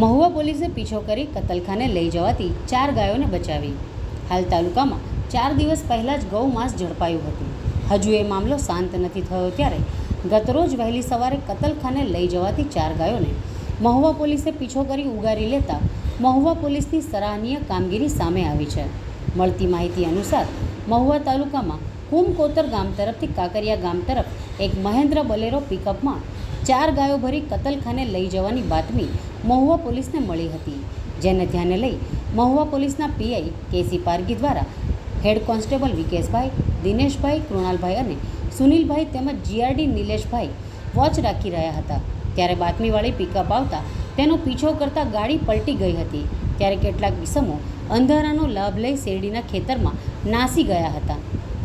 મહુવા પોલીસે પીછો કરી કતલખાને લઈ જવાથી ચાર ગાયોને બચાવી. હાલ તાલુકામાં ચાર દિવસ પહેલાં જ ગૌ માંસ ઝડપાયું હતું. હજુ એ મામલો શાંત નથી થયો ત્યારે ગતરોજ વહેલી સવારે કતલખાને લઈ જવાથી ચાર ગાયોને મહુવા પોલીસે પીછો કરી ઉગારી લેતા મહુવા પોલીસની સરાહનીય કામગીરી સામે આવી છે. મળતી માહિતી અનુસાર, મહુવા તાલુકામાં કુમકોતર ગામ તરફથી કાકરિયા ગામ તરફ એક મહેન્દ્ર બલેરો પિકઅપમાં ચાર ગાયો ભરી કતલખાને લઈ જવાની બાતમી મહુવા પોલીસને મળી હતી, જેને ધ્યાને લઈ મહુવા પોલીસના પીઆઈ કેસી પારગી દ્વારા હેડ કોન્સ્ટેબલ વિકેશભાઈ, દિનેશભાઈ, કૃણાલભાઈ અને સુનિલભાઈ તેમજ જીઆરડી નિલેશભાઈ વોચ રાખી રહ્યા હતા. ત્યારે બાતમીવાળી પિકઅપ આવતા તેનો પીછો કરતા ગાડી પલટી ગઈ હતી. ત્યારે કેટલાક કિસમો અંધારાનો લાભ લઈ શેરડીના ખેતરમાં નાસી ગયા હતા.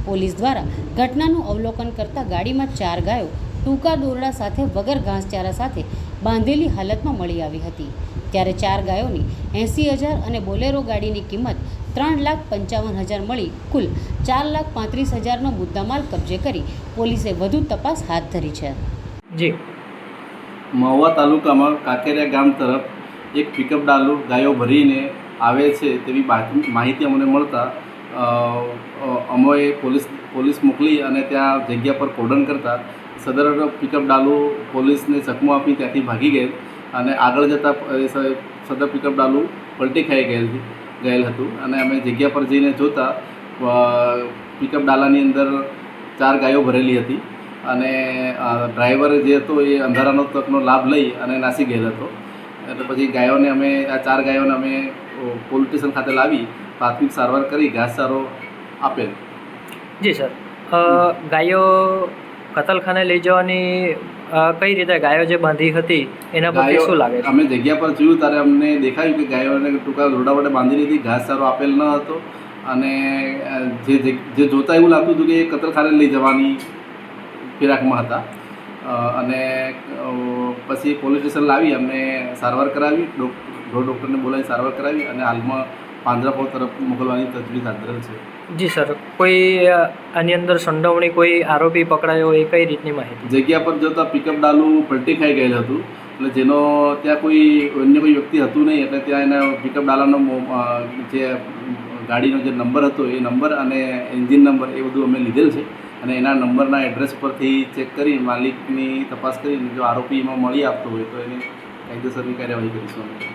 પોલીસ દ્વારા ઘટનાનું અવલોકન કરતા ગાડીમાં ચાર ગાયો ટૂંકા દોરડા સાથે વગર ઘાસચારા સાથે બાંધેલી હાલતમાં મળી આવી હતી. ત્યારે ચાર ગાયોની એંસી હજાર અને બોલેરો ગાડીની કિંમત ત્રણ લાખ પંચાવન હજાર મળી. કુલ ચાર લાખ પાંત્રીસ હજારનો મુદ્દામાલ કબજે કરી પોલીસે વધુ તપાસ હાથ ધરી છે. જી. મહુવા તાલુકામાં કાંકેરિયા ગામ તરફ એક પિકઅપ ડાલુ ગાયો ભરીને આવે છે તેવી માહિતી અમને મળતા અમોએ પોલીસ પોલીસ મોકલી અને ત્યાં જગ્યા પર કોર્ડન કરતા સદર પિકઅપ ડાલુ પોલીસને ચકમો આપી ત્યાંથી ભાગી ગયેલ અને આગળ જતાં સદર પિકઅપ ડાલુ પલટી ખાઈ ગયેલ ગયેલ હતું અને અમે જગ્યા પર જઈને જોતા પિકઅપ ડાલાની અંદર ચાર ગાયો ભરેલી હતી અને ડ્રાઈવર જે હતો એ અંધારાનો તકનો લાભ લઈ અને નાસી ગયેલ હતો. એટલે પછી ગાયોને અમે, આ ચાર ગાયોને અમે પોલીસ સ્ટેશન ખાતે લાવી પ્રાથમિક સારવાર કરી ઘાસચારો આપેલ. જી સર. ગાયો કતલખાને લઈ જવાની કઈ રીતે? ગાયો જે બાંધી હતી એના પર શું લાગે અમે જગ્યા પર જોયું ત્યારે અમને દેખાયું કે ગાયોને ટૂંકા રોડા વડે બાંધી લીધી ઘાસચારો આપેલ ન હતો. અને જે જે- જોતા એવું લાગતું હતું કે એ કતલખાને લઈ જવાની ફિરાકમાં હતા. અને પછી પોલીસ સ્ટેશન લાવી અમને સારવાર કરાવી ઢોર ડૉક્ટરને બોલાવી સારવાર કરાવી અને હાલમાં પાંજરાપોળ તરફ મોકલવાની તજવીજ હાથ છે. જી સર કોઈ આની અંદર સંડોવણી કોઈ આરોપી પકડાયો એ કઈ રીતની માહિતી? જગ્યા પર જતા પિકઅપ ડાલુ પલટી ખાઈ ગયેલ હતું. એટલે જેનો ત્યાં કોઈ અન્ય કોઈ વ્યક્તિ હતું નહીં એટલે ત્યાં એના પિકઅપ ડાલાનો જે ગાડીનો જે નંબર હતો એ નંબર અને એન્જિન નંબર એ બધું અમે લીધેલ છે. અને એના નંબરના એડ્રેસ પરથી ચેક કરી માલિકની તપાસ કરીને જો આરોપી એમાં મળી આપતો હોય તો એની કાયદેસરની કાર્યવાહી કરીશું અમે.